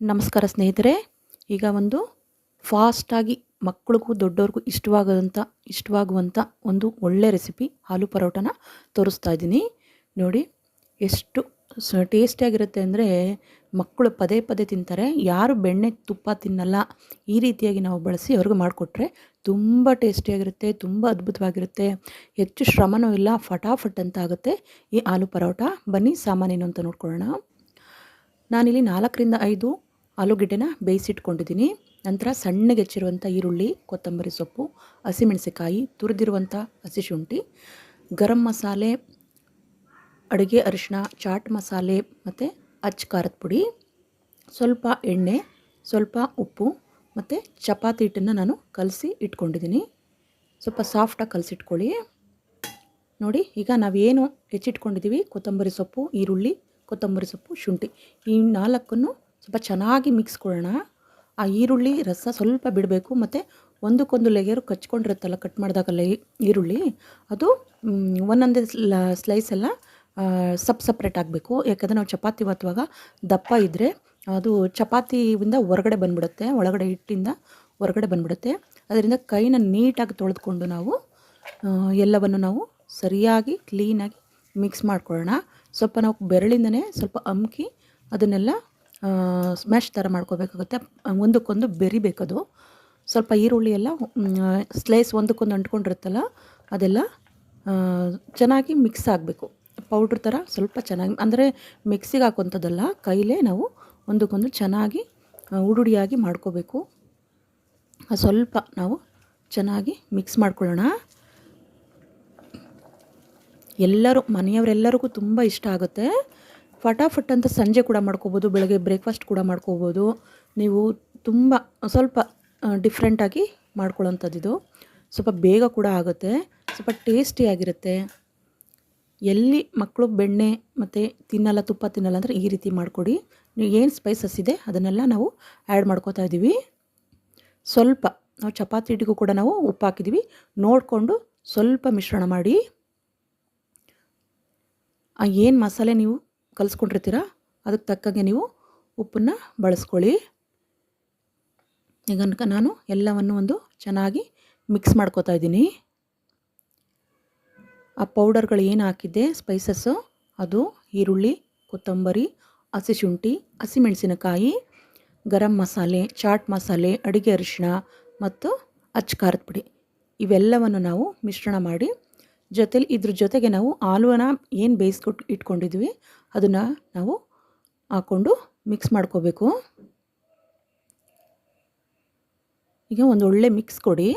ನಮಸ್ಕಾರ ಸ್ನೇಹಿತರೆ, ಈಗ ಒಂದು ಫಾಸ್ಟಾಗಿ ಮಕ್ಕಳಿಗೂ ದೊಡ್ಡವ್ರಿಗೂ ಇಷ್ಟವಾಗದಂಥ ಇಷ್ಟವಾಗುವಂಥ ಒಂದು ಒಳ್ಳೆ ರೆಸಿಪಿ ಆಲೂ ಪರೋಟನ ತೋರಿಸ್ತಾ ಇದ್ದೀನಿ. ನೋಡಿ, ಎಷ್ಟು ಸ ಟೇಸ್ಟಿಯಾಗಿರುತ್ತೆ ಅಂದರೆ ಮಕ್ಕಳು ಪದೇ ಪದೇ ತಿಂತಾರೆ. ಯಾರು ಬೆಣ್ಣೆ ತುಪ್ಪ ತಿನ್ನಲ್ಲ, ಈ ರೀತಿಯಾಗಿ ನಾವು ಬಳಸಿ ಅವ್ರಿಗೆ ಮಾಡಿಕೊಟ್ರೆ ತುಂಬ ಟೇಸ್ಟಿಯಾಗಿರುತ್ತೆ ತುಂಬ ಅದ್ಭುತವಾಗಿರುತ್ತೆ. ಹೆಚ್ಚು ಶ್ರಮನೂ ಇಲ್ಲ, ಫಟಾಫಟ್ ಅಂತ ಆಗುತ್ತೆ ಈ ಆಲೂ ಪರೋಟ. ಬನ್ನಿ ಸಾಮಾನೇನು ಅಂತ ನೋಡ್ಕೊಳ್ಳೋಣ. ನಾನಿಲ್ಲಿ ನಾಲ್ಕರಿಂದ ಐದು ಆಲೂಗೆಡ್ಡೆನ ಬೇಯಿಸಿಟ್ಕೊಂಡಿದ್ದೀನಿ. ನಂತರ ಸಣ್ಣಗೆ ಹೆಚ್ಚಿರುವಂಥ ಈರುಳ್ಳಿ, ಕೊತ್ತಂಬರಿ ಸೊಪ್ಪು ಹಸಿಮೆಣಸಿಕಾಯಿ ತುರಿದಿರುವಂಥ ಹಸಿ ಶುಂಠಿ, ಗರಂ ಮಸಾಲೆ, ಅಡುಗೆ ಅರಿಶಿನ ಚಾಟ್ ಮಸಾಲೆ ಮತ್ತು ಅಚ್ಚ ಖಾರದ ಪುಡಿ, ಸ್ವಲ್ಪ ಎಣ್ಣೆ, ಸ್ವಲ್ಪ ಉಪ್ಪು ಮತ್ತು ಚಪಾತಿ ಹಿಟ್ಟನ್ನು ನಾನು ಕಲಸಿ ಇಟ್ಕೊಂಡಿದ್ದೀನಿ. ಸ್ವಲ್ಪ ಸಾಫ್ಟಾಗಿ ಕಲಸಿಟ್ಕೊಳ್ಳಿ. ನೋಡಿ, ಈಗ ನಾವೇನು ಹೆಚ್ಚಿಟ್ಕೊಂಡಿದ್ದೀವಿ? ಕೊತ್ತಂಬರಿ ಸೊಪ್ಪು, ಈರುಳ್ಳಿ, ಕೊತ್ತಂಬರಿ ಸೊಪ್ಪು, ಶುಂಠಿ ಈ ನಾಲ್ಕನ್ನು ಸ್ವಲ್ಪ ಚೆನ್ನಾಗಿ ಮಿಕ್ಸ್ ಕೊಡೋಣ ಆ ಈರುಳ್ಳಿ ರಸ ಸ್ವಲ್ಪ ಬಿಡಬೇಕು. ಮತ್ತು ಒಂದಕ್ಕೊಂದು ಲೇಯರು ಕಚ್ಕೊಂಡಿರುತ್ತಲ್ಲ ಕಟ್ ಮಾಡಿದಾಗಲ್ಲ ಈರುಳ್ಳಿ, ಅದು ಒಂದೊಂದೇ ಸ್ಲೈಸ್ ಎಲ್ಲ ಸಪ್ ಸಪ್ರೇಟ್ ಆಗಬೇಕು. ಯಾಕಂದರೆ ನಾವು ಚಪಾತಿ ಒತ್ತುವಾಗ ದಪ್ಪ ಇದ್ದರೆ ಅದು ಚಪಾತಿಯಿಂದ ಹೊರಗಡೆ ಬಂದ್ಬಿಡುತ್ತೆ. ಒಳಗಡೆ ಹಿಟ್ಟಿಂದ ಹೊರಗಡೆ ಬಂದ್ಬಿಡುತ್ತೆ. ಅದರಿಂದ ಕೈನ ನೀಟಾಗಿ ತೊಳೆದುಕೊಂಡು ನಾವು ಎಲ್ಲವನ್ನು ನಾವು ಸರಿಯಾಗಿ ಕ್ಲೀನಾಗಿ ಮಿಕ್ಸ್ ಮಾಡ್ಕೊಳ್ಳೋಣ. ಸ್ವಲ್ಪ ನಾವು ಬೆರಳಿಂದನೇ ಸ್ವಲ್ಪ ಅಮ್ಕಿ ಅದನ್ನೆಲ್ಲ ಸ್ಮ್ಯಾಶ್ ಥರ ಮಾಡ್ಕೋಬೇಕಾಗುತ್ತೆ. ಒಂದಕ್ಕೊಂದು ಬೆರಿಬೇಕದು ಸ್ವಲ್ಪ ಈರುಳ್ಳಿ ಎಲ್ಲ ಸ್ಲೈಸ್ ಒಂದಕ್ಕೊಂದು ಅಂಟ್ಕೊಂಡಿರುತ್ತಲ್ಲ, ಅದೆಲ್ಲ ಚೆನ್ನಾಗಿ ಮಿಕ್ಸ್ ಆಗಬೇಕು. ಪೌಡ್ರ್ ಥರ ಸ್ವಲ್ಪ ಚೆನ್ನಾಗಿ, ಅಂದರೆ ಮಿಕ್ಸಿಗೆ ಹಾಕುವಂಥದ್ದಲ್ಲ, ಕೈಲೇ ನಾವು ಒಂದಕ್ಕೊಂದು ಚೆನ್ನಾಗಿ ಉಡುಡಿಯಾಗಿ ಮಾಡ್ಕೋಬೇಕು. ಸ್ವಲ್ಪ ನಾವು ಚೆನ್ನಾಗಿ ಮಿಕ್ಸ್ ಮಾಡ್ಕೊಳ್ಳೋಣ. ಎಲ್ಲರೂ, ಮನೆಯವರೆಲ್ಲರಿಗೂ ತುಂಬ ಇಷ್ಟ ಆಗುತ್ತೆ. ಫಟಾಫಟ್ ಅಂತ ಸಂಜೆ ಕೂಡ ಮಾಡ್ಕೋಬೋದು, ಬೆಳಗ್ಗೆ ಬ್ರೇಕ್ಫಾಸ್ಟ್ ಕೂಡ ಮಾಡ್ಕೋಬೋದು. ನೀವು ತುಂಬ ಸ್ವಲ್ಪ ಡಿಫ್ರೆಂಟಾಗಿ ಮಾಡ್ಕೊಳ್ಳೋಂಥದ್ದು ಸ್ವಲ್ಪ ಬೇಗ ಕೂಡ ಆಗುತ್ತೆ. ಸ್ವಲ್ಪ ಟೇಸ್ಟಿಯಾಗಿರುತ್ತೆ ಎಲ್ಲಿ ಮಕ್ಕಳು ಬೆಣ್ಣೆ ಮತ್ತು ತಿನ್ನಲ್ಲ, ತುಪ್ಪ ತಿನ್ನಲ್ಲ ಅಂದರೆ ಈ ರೀತಿ ಮಾಡಿಕೊಡಿ. ನೀವು ಏನು ಸ್ಪೈಸಸ್ ಇದೆ ಅದನ್ನೆಲ್ಲ ನಾವು ಆ್ಯಡ್ ಮಾಡ್ಕೋತಾ ಇದ್ದೀವಿ. ಸ್ವಲ್ಪ, ನಾವು ಚಪಾತಿ ಹಿಟ್ಟಿಗೂ ಕೂಡ ನಾವು ಉಪ್ಪು ಹಾಕಿದ್ದೀವಿ. ನೋಡಿಕೊಂಡು ಸ್ವಲ್ಪ ಮಿಶ್ರಣ ಮಾಡಿ. ಏನು ಮಸಾಲೆ ನೀವು ಕಲಿಸ್ಕೊಂಡಿರ್ತೀರ? ಅದಕ್ಕೆ ತಕ್ಕಂಗೆ ನೀವು ಉಪ್ಪನ್ನು ಬಳಸ್ಕೊಳ್ಳಿ. ಈಗ ನಾನು ಎಲ್ಲವನ್ನು ಒಂದು ಚೆನ್ನಾಗಿ ಮಿಕ್ಸ್ ಮಾಡ್ಕೋತಾ ಇದ್ದೀನಿ. ಆ ಪೌಡರ್ಗಳು ಏನು ಹಾಕಿದ್ದೆ? ಸ್ಪೈಸಸ್ಸು ಅದು ಈರುಳ್ಳಿ, ಕೊತ್ತಂಬರಿ, ಹಸಿ ಶುಂಠಿ ಹಸಿಮೆಣಸಿನಕಾಯಿ ಗರಂ ಮಸಾಲೆ, ಚಾಟ್ ಮಸಾಲೆ, ಅಡುಗೆ ಅರಿಶಿಣ ಮತ್ತು ಅಚ್ಚ ಖಾರದ ಪುಡಿ. ಇವೆಲ್ಲವನ್ನು ನಾವು ಮಿಶ್ರಣ ಮಾಡಿ ಜೊತೆಲಿ ಇದ್ರ ಜೊತೆಗೆ ನಾವು ಆಲೂನ ಏನು ಬೇಯಿಸ್ಕೊಟ್ಟು ಇಟ್ಕೊಂಡಿದ್ವಿ, ಅದನ್ನು ನಾವು ಹಾಕ್ಕೊಂಡು ಮಿಕ್ಸ್ ಮಾಡ್ಕೋಬೇಕು. ಈಗ ಒಂದು ಒಳ್ಳೆ ಮಿಕ್ಸ್ ಕೊಡಿ.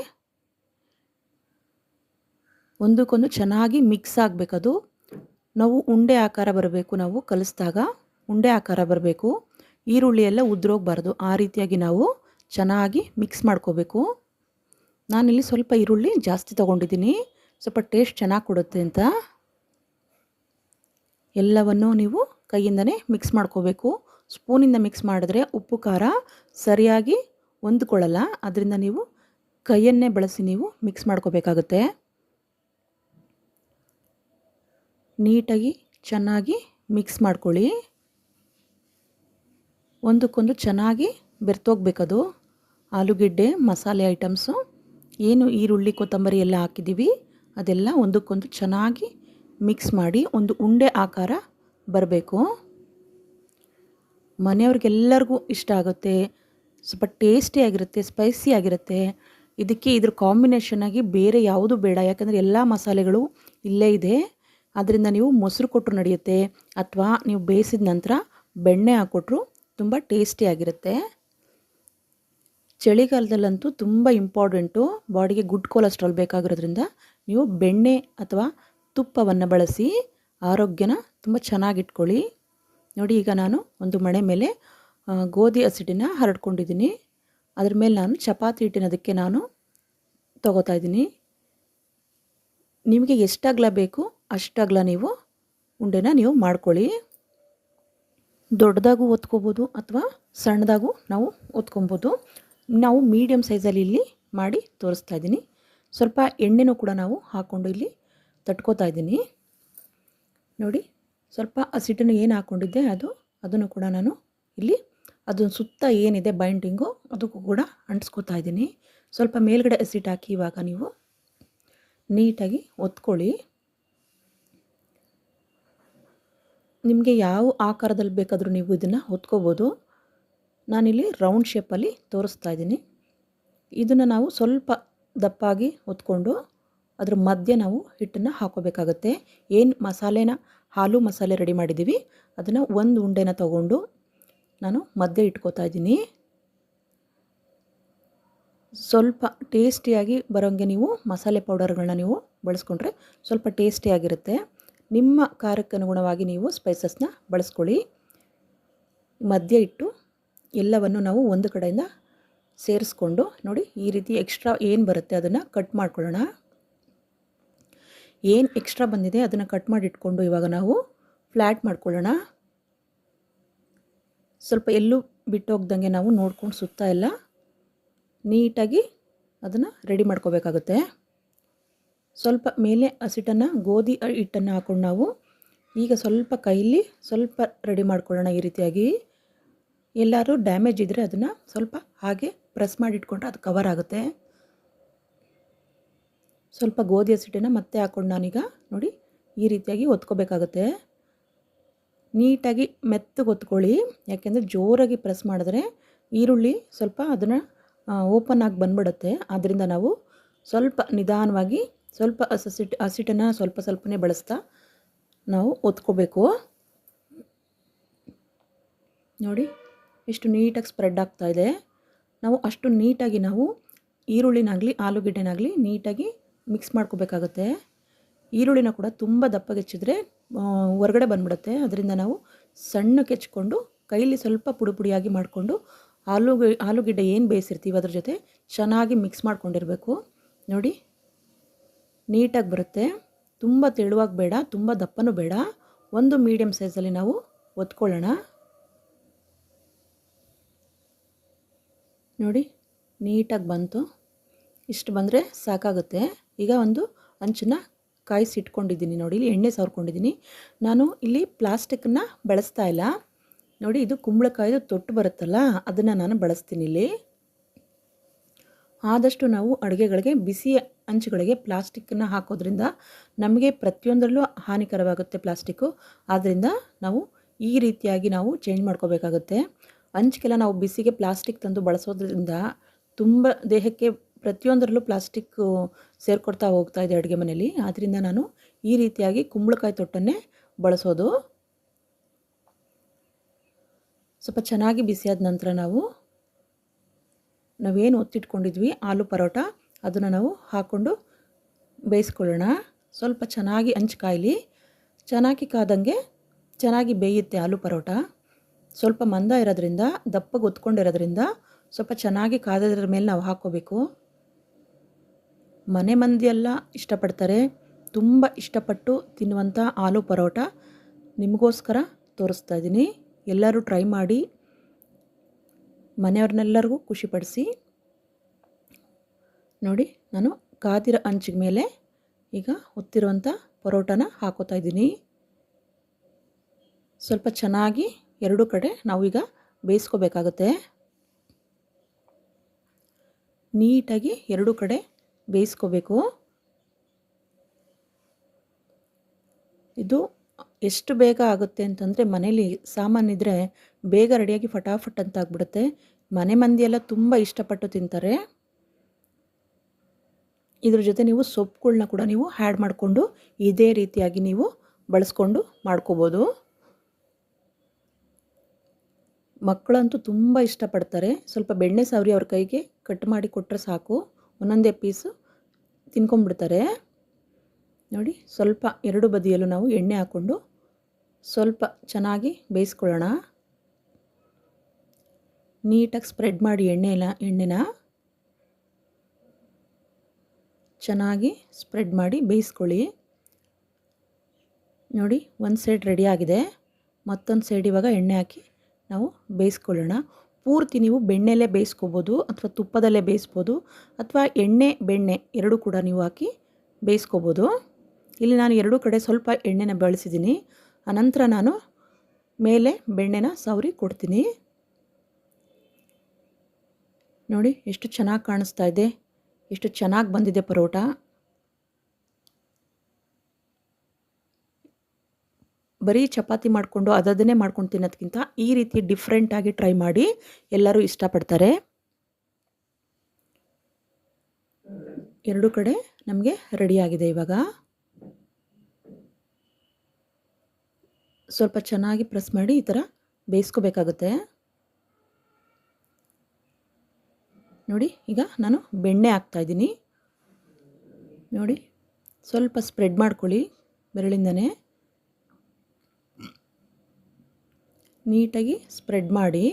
ಒಂದಕ್ಕೊಂದು ಚೆನ್ನಾಗಿ ಮಿಕ್ಸ್ ಆಗಬೇಕದು ನಾವು ಉಂಡೆ ಆಕಾರ ಬರಬೇಕು ನಾವು ಕಲಿಸಿದಾಗ, ಉಂಡೆ ಆಕಾರ ಬರಬೇಕು. ಈರುಳ್ಳಿ ಎಲ್ಲ ಉದ್ರೋಗಬಾರ್ದು, ಆ ರೀತಿಯಾಗಿ ನಾವು ಚೆನ್ನಾಗಿ ಮಿಕ್ಸ್ ಮಾಡ್ಕೋಬೇಕು. ನಾನಿಲ್ಲಿ ಸ್ವಲ್ಪ ಈರುಳ್ಳಿ ಜಾಸ್ತಿ ತೊಗೊಂಡಿದ್ದೀನಿ. ಸ್ವಲ್ಪ ಟೇಸ್ಟ್ ಚೆನ್ನಾಗಿ ಕೊಡುತ್ತೆ ಅಂತ ಎಲ್ಲವನ್ನು ನೀವು ಕೈಯಿಂದನೇ ಮಿಕ್ಸ್ ಮಾಡ್ಕೋಬೇಕು. ಸ್ಪೂನಿಂದ ಮಿಕ್ಸ್ ಮಾಡಿದ್ರೆ ಉಪ್ಪು, ಖಾರ ಸರಿಯಾಗಿ ಹೊಂದ್ಕೊಳ್ಳಲ್ಲ. ಅದರಿಂದ ನೀವು ಕೈಯನ್ನೇ ಬಳಸಿ ನೀವು ಮಿಕ್ಸ್ ಮಾಡ್ಕೋಬೇಕಾಗುತ್ತೆ. ನೀಟಾಗಿ ಚೆನ್ನಾಗಿ ಮಿಕ್ಸ್ ಮಾಡ್ಕೊಳ್ಳಿ. ಒಂದಕ್ಕೊಂದು ಚೆನ್ನಾಗಿ ಬೆರ್ತೋಗ್ಬೇಕದು ಆಲೂಗೆಡ್ಡೆ, ಮಸಾಲೆ ಐಟಮ್ಸು ಏನು ಈರುಳ್ಳಿ, ಕೊತ್ತಂಬರಿ ಎಲ್ಲ ಹಾಕಿದ್ದೀವಿ. ಅದೆಲ್ಲ ಒಂದಕ್ಕೊಂದು ಚೆನ್ನಾಗಿ ಮಿಕ್ಸ್ ಮಾಡಿ ಒಂದು ಉಂಡೆ ಆಕಾರ ಬರಬೇಕು. ಮನೆಯವ್ರಿಗೆಲ್ಲರಿಗೂ ಇಷ್ಟ ಆಗುತ್ತೆ. ಸ್ವಲ್ಪ ಟೇಸ್ಟಿಯಾಗಿರುತ್ತೆ ಸ್ಪೈಸಿ ಆಗಿರುತ್ತೆ. ಇದಕ್ಕೆ ಇದ್ರ ಕಾಂಬಿನೇಷನ್ ಆಗಿ ಬೇರೆ ಯಾವುದು ಬೇಡ. ಯಾಕಂದರೆ ಎಲ್ಲ ಮಸಾಲೆಗಳು ಇಲ್ಲೇ ಇದೆ. ಅದರಿಂದ ನೀವು ಮೊಸರು ಕೊಟ್ಟರು ನಡೆಯುತ್ತೆ. ಅಥವಾ ನೀವು ಬೇಯಿಸಿದ ನಂತರ ಬೆಣ್ಣೆ ಹಾಕ್ಕೊಟ್ರು ತುಂಬ ಟೇಸ್ಟಿಯಾಗಿರುತ್ತೆ ಚಳಿಗಾಲದಲ್ಲಂತೂ ತುಂಬ ಇಂಪಾರ್ಟೆಂಟು ಬಾಡಿಗೆ ಗುಡ್ ಕೊಲೆಸ್ಟ್ರಾಲ್ ಬೇಕಾಗಿರೋದ್ರಿಂದ ನೀವು ಬೆಣ್ಣೆ ಅಥವಾ ತುಪ್ಪವನ್ನು ಬಳಸಿ ಆರೋಗ್ಯನ ತುಂಬ ಚೆನ್ನಾಗಿಟ್ಕೊಳ್ಳಿ. ನೋಡಿ, ಈಗ ನಾನು ಒಂದು ಮಣೆ ಮೇಲೆ ಗೋಧಿ ಹಸಿಟ್ಟಿನ ಹರಡ್ಕೊಂಡಿದ್ದೀನಿ. ಅದ್ರ ಮೇಲೆ ನಾನು ಚಪಾತಿ ಹಿಟ್ಟಿನದಕ್ಕೆ ನಾನು ತಗೋತಾ ಇದ್ದೀನಿ. ನಿಮಗೆ ಎಷ್ಟಾಗ್ಲ ಬೇಕು ಅಷ್ಟಾಗ್ಲ ನೀವು ಉಂಡೆನ ನೀವು ಮಾಡ್ಕೊಳ್ಳಿ. ದೊಡ್ಡದಾಗೂ ಒತ್ಕೋಬೋದು ಅಥವಾ ಸಣ್ಣದಾಗೂ ನಾವು ಒತ್ಕೊಬೋದು. ನಾವು ಮೀಡಿಯಮ್ ಸೈಜಲ್ಲಿ ಇಲ್ಲಿ ಮಾಡಿ ತೋರಿಸ್ತಾ ಇದ್ದೀನಿ. ಸ್ವಲ್ಪ ಎಣ್ಣೆನೂ ಕೂಡ ನಾವು ಹಾಕ್ಕೊಂಡು ಇಲ್ಲಿ ತಟ್ಕೋತಾ ಇದ್ದೀನಿ. ನೋಡಿ, ಸ್ವಲ್ಪ ಹಸಿಟ್ಟನ್ನು ಏನು ಹಾಕ್ಕೊಂಡಿದ್ದೆ ಅದು, ಅದನ್ನು ಕೂಡ ನಾನು ಇಲ್ಲಿ, ಅದು ಸುತ್ತ ಏನಿದೆ ಬೈಂಡಿಂಗು ಅದಕ್ಕೂ ಕೂಡ ಅಂಟಿಸ್ಕೋತಾ ಇದ್ದೀನಿ. ಸ್ವಲ್ಪ ಮೇಲ್ಗಡೆ ಹಸಿಟ್ಟು ಹಾಕಿ ಇವಾಗ ನೀವು ನೀಟಾಗಿ ಒತ್ಕೊಳ್ಳಿ. ನಿಮಗೆ ಯಾವ ಆಕಾರದಲ್ಲಿ ಬೇಕಾದರೂ ನೀವು ಇದನ್ನು ಹೊತ್ಕೋಬೋದು ನಾನಿಲ್ಲಿ ರೌಂಡ್ ಶೇಪಲ್ಲಿ ತೋರಿಸ್ತಾ ಇದ್ದೀನಿ. ಇದನ್ನು ನಾವು ಸ್ವಲ್ಪ ದಪ್ಪಾಗಿ ಹೊತ್ಕೊಂಡು ಅದ್ರ ಮಧ್ಯೆ ನಾವು ಹಿಟ್ಟನ್ನು ಹಾಕೋಬೇಕಾಗತ್ತೆ. ಏನು ಮಸಾಲೆನ, ಹಾಲು ಮಸಾಲೆ ರೆಡಿ ಮಾಡಿದ್ದೀವಿ ಅದನ್ನು ಒಂದು ಉಂಡೆನ ತಗೊಂಡು ನಾನು ಮಧ್ಯೆ ಇಟ್ಕೋತಾ ಇದ್ದೀನಿ. ಸ್ವಲ್ಪ ಟೇಸ್ಟಿಯಾಗಿ ಬರೋಂಗೆ ನೀವು ಮಸಾಲೆ ಪೌಡರ್ಗಳನ್ನ ನೀವು ಬಳಸ್ಕೊಂಡ್ರೆ ಸ್ವಲ್ಪ ಟೇಸ್ಟಿಯಾಗಿರುತ್ತೆ. ನಿಮ್ಮ ಖಾರಕ್ಕೆ ಅನುಗುಣವಾಗಿ ನೀವು ಸ್ಪೈಸಸ್ನ ಬಳಸ್ಕೊಳ್ಳಿ. ಮಧ್ಯೆ ಇಟ್ಟು ಎಲ್ಲವನ್ನು ನಾವು ಒಂದು ಕಡೆಯಿಂದ ಸೇರಿಸ್ಕೊಂಡು ನೋಡಿ ಈ ರೀತಿ ಎಕ್ಸ್ಟ್ರಾ ಏನು ಬರುತ್ತೆ ಅದನ್ನು ಕಟ್ ಮಾಡ್ಕೊಳ್ಳೋಣ. ಏನು ಎಕ್ಸ್ಟ್ರಾ ಬಂದಿದೆ ಅದನ್ನು ಕಟ್ ಮಾಡಿ ಇಟ್ಕೊಂಡು ಇವಾಗ ನಾವು ಫ್ಲ್ಯಾಟ್ ಮಾಡ್ಕೊಳ್ಳೋಣ. ಸ್ವಲ್ಪ ಎಲ್ಲೂ ಬಿಟ್ಟೋಗ್ದಂಗೆ ನಾವು ನೋಡ್ಕೊಂಡು ಸುತ್ತ ಎಲ್ಲ ನೀಟಾಗಿ ಅದನ್ನು ರೆಡಿ ಮಾಡ್ಕೋಬೇಕಾಗುತ್ತೆ. ಸ್ವಲ್ಪ ಮೇಲೆ ಹಸಿಟ್ಟನ್ನು ಗೋಧಿ ಹಿಟ್ಟನ್ನು ಹಾಕೊಂಡು ನಾವು ಈಗ ಸ್ವಲ್ಪ ಕೈಲಿ ಸ್ವಲ್ಪ ರೆಡಿ ಮಾಡ್ಕೊಳ್ಳೋಣ ಈ ರೀತಿಯಾಗಿ. ಎಲ್ಲರೂ ಡ್ಯಾಮೇಜ್ ಇದ್ದರೆ ಅದನ್ನು ಸ್ವಲ್ಪ ಹಾಗೆ ಪ್ರೆಸ್ ಮಾಡಿ ಇಟ್ಕೊಂಡ್ರೆ ಅದು ಕವರ್ ಆಗುತ್ತೆ. ಸ್ವಲ್ಪ ಗೋಧಿ ಹಸಿಟ್ಟನ್ನು ಮತ್ತೆ ಹಾಕ್ಕೊಂಡು ನಾನೀಗ ನೋಡಿ ಈ ರೀತಿಯಾಗಿ ಒತ್ಕೋಬೇಕಾಗುತ್ತೆ. ನೀಟಾಗಿ ಮೆತ್ತಗೆ ಒತ್ಕೊಳ್ಳಿ. ಯಾಕೆಂದರೆ ಜೋರಾಗಿ ಪ್ರೆಸ್ ಮಾಡಿದ್ರೆ ಈರುಳ್ಳಿ ಸ್ವಲ್ಪ ಅದನ್ನು ಓಪನ್ ಆಗಿ ಬಂದ್ಬಿಡುತ್ತೆ. ಆದ್ದರಿಂದ ನಾವು ಸ್ವಲ್ಪ ನಿಧಾನವಾಗಿ ಸ್ವಲ್ಪ ಹಸಿಟ್ಟು ಹಸಿಟ್ಟನ್ನು ಸ್ವಲ್ಪ ಸ್ವಲ್ಪನೇ ಬಳಸ್ತಾ ನಾವು ಒತ್ಕೋಬೇಕು. ನೋಡಿ, ಇಷ್ಟು ನೀಟಾಗಿ ಸ್ಪ್ರೆಡ್ ಆಗ್ತಾಯಿದೆ ನಾವು ಅಷ್ಟು ನೀಟಾಗಿ ನಾವು ಈರುಳ್ಳಿನಾಗಲಿ, ಆಲೂಗಡ್ಡೆನಾಗಲಿ ನೀಟಾಗಿ ಮಿಕ್ಸ್ ಮಾಡ್ಕೋಬೇಕಾಗತ್ತೆ. ಈರುಳ್ಳಿನ ಕೂಡ ತುಂಬ ದಪ್ಪಗೆ ಹೆಚ್ಚಿದ್ರೆ ಹೊರಗಡೆ ಬಂದ್ಬಿಡುತ್ತೆ. ಅದರಿಂದ ನಾವು ಸಣ್ಣಕ್ಕೆ ಹೆಚ್ಕೊಂಡು ಕೈಲಿ ಸ್ವಲ್ಪ ಪುಡಿ ಪುಡಿಯಾಗಿ ಮಾಡಿಕೊಂಡು, ಆಲೂಗ, ಆಲೂಗಡ್ಡೆ ಏನು ಬೇಯಿಸಿರ್ತೀವಿ ಅದ್ರ ಜೊತೆ ಚೆನ್ನಾಗಿ ಮಿಕ್ಸ್ ಮಾಡ್ಕೊಂಡಿರಬೇಕು. ನೋಡಿ, ನೀಟಾಗಿ ಬರುತ್ತೆ. ತುಂಬ ತೆಳುವಾಗಿ ಬೇಡ, ತುಂಬ ದಪ್ಪನೂ ಬೇಡ. ಒಂದು ಮೀಡಿಯಮ್ ಸೈಜಲ್ಲಿ ನಾವು ಒತ್ಕೊಳ್ಳೋಣ. ನೋಡಿ, ನೀಟಾಗಿ ಬಂತು. ಇಷ್ಟು ಬಂದರೆ ಸಾಕಾಗುತ್ತೆ. ಈಗ ಒಂದು ಅಂಚನ್ನ ಕಾಯಿಸಿ ಇಟ್ಕೊಂಡಿದ್ದೀನಿ ನೋಡಿ, ಇಲ್ಲಿ ಎಣ್ಣೆ ಸವರ್ಕೊಂಡಿದ್ದೀನಿ ನಾನು ಇಲ್ಲಿ ಪ್ಲಾಸ್ಟಿಕ್ನ ಬಳಸ್ತಾ ಇಲ್ಲ. ನೋಡಿ, ಇದು ಕುಂಬಳಕಾಯಿದು ತೊಟ್ಟು ಬರುತ್ತಲ್ಲ, ಅದನ್ನು ನಾನು ಬಳಸ್ತೀನಿ ಇಲ್ಲಿ. ಆದಷ್ಟು ನಾವು ಅಡುಗೆಗಳಿಗೆ ಬಿಸಿ ಅಂಚುಗಳಿಗೆ ಪ್ಲಾಸ್ಟಿಕ್ಕನ್ನು ಹಾಕೋದ್ರಿಂದ ನಮಗೆ ಪ್ರತಿಯೊಂದರಲ್ಲೂ ಹಾನಿಕರವಾಗುತ್ತೆ ಪ್ಲಾಸ್ಟಿಕ್ಕು ಆದ್ದರಿಂದ ನಾವು ಈ ರೀತಿಯಾಗಿ ನಾವು ಚೇಂಜ್ ಮಾಡ್ಕೋಬೇಕಾಗುತ್ತೆ. ಹಂಚಿಗೆಲ್ಲ ನಾವು ಬಿಸಿಗೆ ಪ್ಲಾಸ್ಟಿಕ್ ತಂದು ಬಳಸೋದ್ರಿಂದ ತುಂಬ ದೇಹಕ್ಕೆ ಪ್ರತಿಯೊಂದರಲ್ಲೂ ಪ್ಲಾಸ್ಟಿಕ್ ಸೇರ್ಕೊಡ್ತಾ ಹೋಗ್ತಾ ಇದೆ ಅಡುಗೆ ಮನೆಯಲ್ಲಿ. ಆದ್ದರಿಂದ ನಾನು ಈ ರೀತಿಯಾಗಿ ಕುಂಬಳಕಾಯಿ ತೊಟ್ಟನ್ನೇ ಬಳಸೋದು. ಸ್ವಲ್ಪ ಚೆನ್ನಾಗಿ ಬಿಸಿಯಾದ ನಂತರ ನಾವು, ನಾವೇನು ಒತ್ತಿಟ್ಕೊಂಡಿದ್ವಿ, ಆಲೂ ಪರೋಟ, ಅದನ್ನು ನಾವು ಹಾಕ್ಕೊಂಡು ಬೇಯಿಸ್ಕೊಳ್ಳೋಣ. ಸ್ವಲ್ಪ ಚೆನ್ನಾಗಿ ಹಂಚು ಕಾಯಲಿ. ಚೆನ್ನಾಗಿ ಕಾದಂಗೆ ಚೆನ್ನಾಗಿ ಬೇಯುತ್ತೆ ಆಲೂ ಪರೋಟ. ಸ್ವಲ್ಪ ಮಂದ ಇರೋದ್ರಿಂದ, ದಪ್ಪಗೆ ಒತ್ಕೊಂಡಿರೋದ್ರಿಂದ ಸ್ವಲ್ಪ ಚೆನ್ನಾಗಿ ಕಾದದ್ರ ಮೇಲೆ ನಾವು ಹಾಕ್ಕೋಬೇಕು ಮನೆ ಮಂದಿಯೆಲ್ಲ ಇಷ್ಟಪಡ್ತಾರೆ. ತುಂಬ ಇಷ್ಟಪಟ್ಟು ತಿನ್ನುವಂಥ ಆಲೂ ಪರೋಟ ನಿಮಗೋಸ್ಕರ ತೋರಿಸ್ತಾ ಇದ್ದೀನಿ. ಎಲ್ಲರೂ ಟ್ರೈ ಮಾಡಿ, ಮನೆಯವ್ರನ್ನೆಲ್ಲರಿಗೂ ಖುಷಿಪಡಿಸಿ. ನೋಡಿ, ನಾನು ಕಾದಿರ ಹಂಚಿಗೆ ಮೇಲೆ ಈಗ ಹೊತ್ತಿರುವಂಥ ಪರೋಟನ ಹಾಕೋತಾ ಇದ್ದೀನಿ. ಸ್ವಲ್ಪ ಚೆನ್ನಾಗಿ ಎರಡು ಕಡೆ ನಾವೀಗ ಬೇಯಿಸ್ಕೋಬೇಕಾಗುತ್ತೆ. ನೀಟಾಗಿ ಎರಡು ಕಡೆ ಬೇಯಿಸ್ಕೋಬೇಕು. ಇದು ಎಷ್ಟು ಬೇಗ ಆಗುತ್ತೆ ಅಂತಂದರೆ ಮನೇಲಿ ಸಾಮಾನಿದ್ರೆ ಬೇಗ ರೆಡಿಯಾಗಿ ಫಟಾಫಟ್ ಅಂತ ಆಗ್ಬಿಡುತ್ತೆ. ಮನೆ ಮಂದಿಯೆಲ್ಲ ತುಂಬ ಇಷ್ಟಪಟ್ಟು ತಿಂತಾರೆ. ಇದ್ರ ಜೊತೆ ನೀವು ಸೊಪ್ಪುಗಳನ್ನ ಕೂಡ ನೀವು ಹ್ಯಾಡ್ ಮಾಡಿಕೊಂಡು ಇದೇ ರೀತಿಯಾಗಿ ನೀವು ಬಳಸ್ಕೊಂಡು ಮಾಡ್ಕೋಬೋದು. ಮಕ್ಕಳಂತೂ ತುಂಬ ಇಷ್ಟಪಡ್ತಾರೆ. ಸ್ವಲ್ಪ ಬೆಣ್ಣೆ ಸಾವರಿ ಅವ್ರ ಕೈಗೆ ಕಟ್ ಮಾಡಿ ಕೊಟ್ಟರೆ ಸಾಕು. ಒಂದೊಂದೇ ಪೀಸು ತಿನ್ಕೊಂಬಿಡ್ತಾರೆ ನೋಡಿ, ಸ್ವಲ್ಪ ಎರಡು ಬದಿಯಲ್ಲೂ ನಾವು ಎಣ್ಣೆ ಹಾಕ್ಕೊಂಡು ಸ್ವಲ್ಪ ಚೆನ್ನಾಗಿ ಬೇಯಿಸ್ಕೊಳ್ಳೋಣ. ನೀಟಾಗಿ ಸ್ಪ್ರೆಡ್ ಮಾಡಿ ಎಣ್ಣೆನ ಎಣ್ಣೆನ ಚೆನ್ನಾಗಿ ಸ್ಪ್ರೆಡ್ ಮಾಡಿ ಬೇಯಿಸ್ಕೊಳ್ಳಿ. ನೋಡಿ, ಒಂದು ಸೈಡ್ ರೆಡಿ ಆಗಿದೆ. ಮತ್ತೊಂದು ಸೈಡ್ ಇವಾಗ ಎಣ್ಣೆ ಹಾಕಿ ನಾವು ಬೇಯಿಸ್ಕೊಳ್ಳೋಣ. ಪೂರ್ತಿ ನೀವು ಬೆಣ್ಣೆಲೇ ಬೇಯಿಸ್ಕೋಬೋದು ಅಥವಾ ತುಪ್ಪದಲ್ಲೇ ಬೇಯಿಸ್ಬೋದು ಅಥವಾ ಎಣ್ಣೆ, ಬೆಣ್ಣೆ ಎರಡೂ ಕೂಡ ನೀವು ಹಾಕಿ ಬೇಯಿಸ್ಕೋಬೋದು. ಇಲ್ಲಿ ನಾನು ಎರಡೂ ಕಡೆ ಸ್ವಲ್ಪ ಎಣ್ಣೆನ ಬಳಸಿದ್ದೀನಿ. ಆನಂತರ ನಾನು ಮೇಲೆ ಬೆಣ್ಣೆನ ಸವರಿ ಕೊಡ್ತೀನಿ. ನೋಡಿ ಎಷ್ಟು ಚೆನ್ನಾಗಿ ಕಾಣಿಸ್ತಾ ಇದೆ. ಎಷ್ಟು ಚೆನ್ನಾಗಿ ಬಂದಿದೆ ಪರೋಟ. ಬರೀ ಚಪಾತಿ ಮಾಡಿಕೊಂಡು ಅದನ್ನೇ ಮಾಡ್ಕೊಂಡು ತಿನ್ನೋದಕ್ಕಿಂತ ಈ ರೀತಿ ಡಿಫ್ರೆಂಟಾಗಿ ಟ್ರೈ ಮಾಡಿ ಎಲ್ಲರೂ ಇಷ್ಟಪಡ್ತಾರೆ. ಎರಡು ಕಡೆ ನಮಗೆ ರೆಡಿಯಾಗಿದೆ ಇವಾಗ. ಸ್ವಲ್ಪ ಚೆನ್ನಾಗಿ ಪ್ರೆಸ್ ಮಾಡಿ ಈ ಥರ ಬೇಯಿಸ್ಕೋಬೇಕಾಗುತ್ತೆ. ನೋಡಿ, ಈಗ ನಾನು ಬೆಣ್ಣೆ ಹಾಕ್ತಾಯಿದ್ದೀನಿ ನೋಡಿ, ಸ್ವಲ್ಪ ಸ್ಪ್ರೆಡ್ ಮಾಡ್ಕೊಳ್ಳಿ ಬೆರಳಿಂದನೇ. ನೀಟಾಗಿ ಸ್ಪ್ರೆಡ್ ಮಾಡಿ.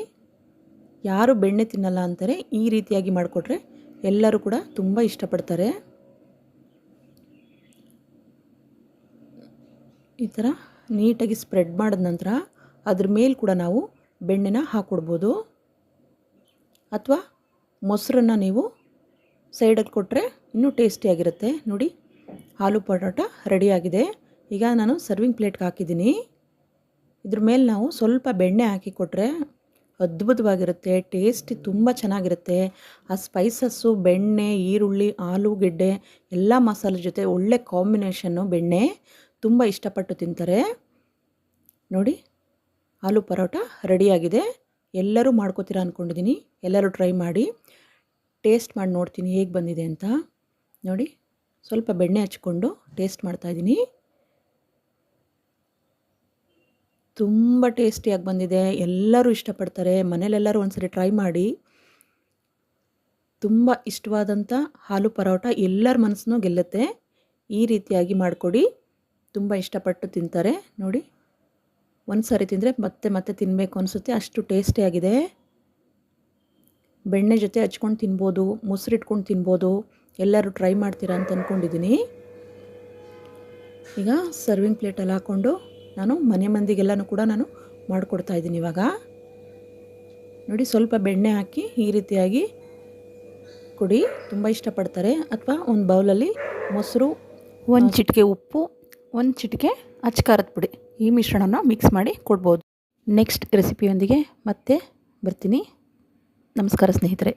ಯಾರು ಬೆಣ್ಣೆ ತಿನ್ನಲ್ಲ ಅಂತಾರೆ, ಈ ರೀತಿಯಾಗಿ ಮಾಡಿಕೊಟ್ರೆ ಎಲ್ಲರೂ ಕೂಡ ತುಂಬ ಇಷ್ಟಪಡ್ತಾರೆ. ಈ ಥರ ನೀಟಾಗಿ ಸ್ಪ್ರೆಡ್ ಮಾಡಿದ ನಂತರ ಅದ್ರ ಮೇಲೆ ಕೂಡ ನಾವು ಬೆಣ್ಣೆನ ಹಾಕ್ಕೊಡ್ಬೋದು ಅಥವಾ ಮೊಸರನ್ನು ನೀವು ಸೈಡಲ್ಲಿ ಕೊಟ್ಟರೆ ಇನ್ನೂ ಟೇಸ್ಟಿಯಾಗಿರುತ್ತೆ ನೋಡಿ, ಆಲೂ ಪರೋಟ ರೆಡಿಯಾಗಿದೆ ಈಗ ನಾನು ಸರ್ವಿಂಗ್ ಪ್ಲೇಟ್ಗೆ ಹಾಕಿದ್ದೀನಿ. ಇದ್ರ ಮೇಲೆ ನಾವು ಸ್ವಲ್ಪ ಬೆಣ್ಣೆ ಹಾಕಿ ಕೊಟ್ಟರೆ ಅದ್ಭುತವಾಗಿರುತ್ತೆ ಟೇಸ್ಟ್ ತುಂಬ ಚೆನ್ನಾಗಿರುತ್ತೆ. ಆ ಸ್ಪೈಸಸ್ಸು ಬೆಣ್ಣೆ, ಈರುಳ್ಳಿ, ಆಲೂಗೆಡ್ಡೆ, ಎಲ್ಲ ಮಸಾಲೆ ಜೊತೆ ಒಳ್ಳೆ ಕಾಂಬಿನೇಷನ್ನು ಬೆಣ್ಣೆ ತುಂಬ ಇಷ್ಟಪಟ್ಟು ತಿಂತಾರೆ. ನೋಡಿ, ಆಲೂ ಪರೋಟ ರೆಡಿಯಾಗಿದೆ. ಎಲ್ಲರೂ ಮಾಡ್ಕೋತೀರಾ ಅಂದ್ಕೊಂಡಿದ್ದೀನಿ ಎಲ್ಲರೂ ಟ್ರೈ ಮಾಡಿ ಟೇಸ್ಟ್ ಮಾಡಿ ನೋಡ್ತೀನಿ ಹೇಗೆ ಬಂದಿದೆ ಅಂತ. ನೋಡಿ, ಸ್ವಲ್ಪ ಬೆಣ್ಣೆ ಹಚ್ಕೊಂಡು ಟೇಸ್ಟ್ ಮಾಡ್ತಾಯಿದ್ದೀನಿ ತುಂಬ ಟೇಸ್ಟಿಯಾಗಿ ಬಂದಿದೆ. ಎಲ್ಲರೂ ಇಷ್ಟಪಡ್ತಾರೆ. ಮನೇಲೆಲ್ಲರೂ ಒಂದ್ಸರಿ ಟ್ರೈ ಮಾಡಿ. ತುಂಬ ಇಷ್ಟವಾದಂಥ ಹಾಲು ಪರೋಟ ಎಲ್ಲರ ಮನಸ್ಸನ್ನು ಗೆಲ್ಲುತ್ತೆ. ಈ ರೀತಿಯಾಗಿ ಮಾಡಿಕೊಡಿ. ತುಂಬ ಇಷ್ಟಪಟ್ಟು ತಿಂತಾರೆ. ನೋಡಿ ಒಂದು ಸಾರಿ ತಿಂದರೆ ಮತ್ತೆ ಮತ್ತೆ ತಿನ್ನಬೇಕು ಅನಿಸುತ್ತೆ. ಅಷ್ಟು ಟೇಸ್ಟಿಯಾಗಿದೆ ಬೆಣ್ಣೆ ಜೊತೆ ಹಚ್ಕೊಂಡು ತಿನ್ಬೋದು, ಮೊಸರಿಟ್ಕೊಂಡು ತಿನ್ಬೋದು. ಎಲ್ಲರೂ ಟ್ರೈ ಮಾಡ್ತೀರಾ ಅಂತ ಅಂದ್ಕೊಂಡಿದ್ದೀನಿ ಈಗ ಸರ್ವಿಂಗ್ ಪ್ಲೇಟಲ್ಲಿ ಹಾಕ್ಕೊಂಡು ನಾನು ಮನೆ ಮಂದಿಗೆಲ್ಲನೂ ಕೂಡ ನಾನು ಮಾಡಿಕೊಡ್ತಾ ಇದ್ದೀನಿ ಇವಾಗ. ನೋಡಿ ಸ್ವಲ್ಪ ಬೆಣ್ಣೆ ಹಾಕಿ ಈ ರೀತಿಯಾಗಿ ಕೊಡಿ. ತುಂಬ ಇಷ್ಟಪಡ್ತಾರೆ. ಅಥವಾ ಒಂದು ಬೌಲಲ್ಲಿ ಮೊಸರು, ಒಂದು ಚಿಟಿಕೆ ಉಪ್ಪು, ಒಂದು ಚಿಟಿಕೆ ಅಚ್ಕಾರದ ಪುಡಿ. ಈ ಮಿಶ್ರಣನ ಮಿಕ್ಸ್ ಮಾಡಿ ಕೊಡ್ಬೋದು. ನೆಕ್ಸ್ಟ್ ರೆಸಿಪಿಯೊಂದಿಗೆ ಮತ್ತೆ ಬರ್ತೀನಿ. ನಮಸ್ಕಾರ ಸ್ನೇಹಿತರೆ.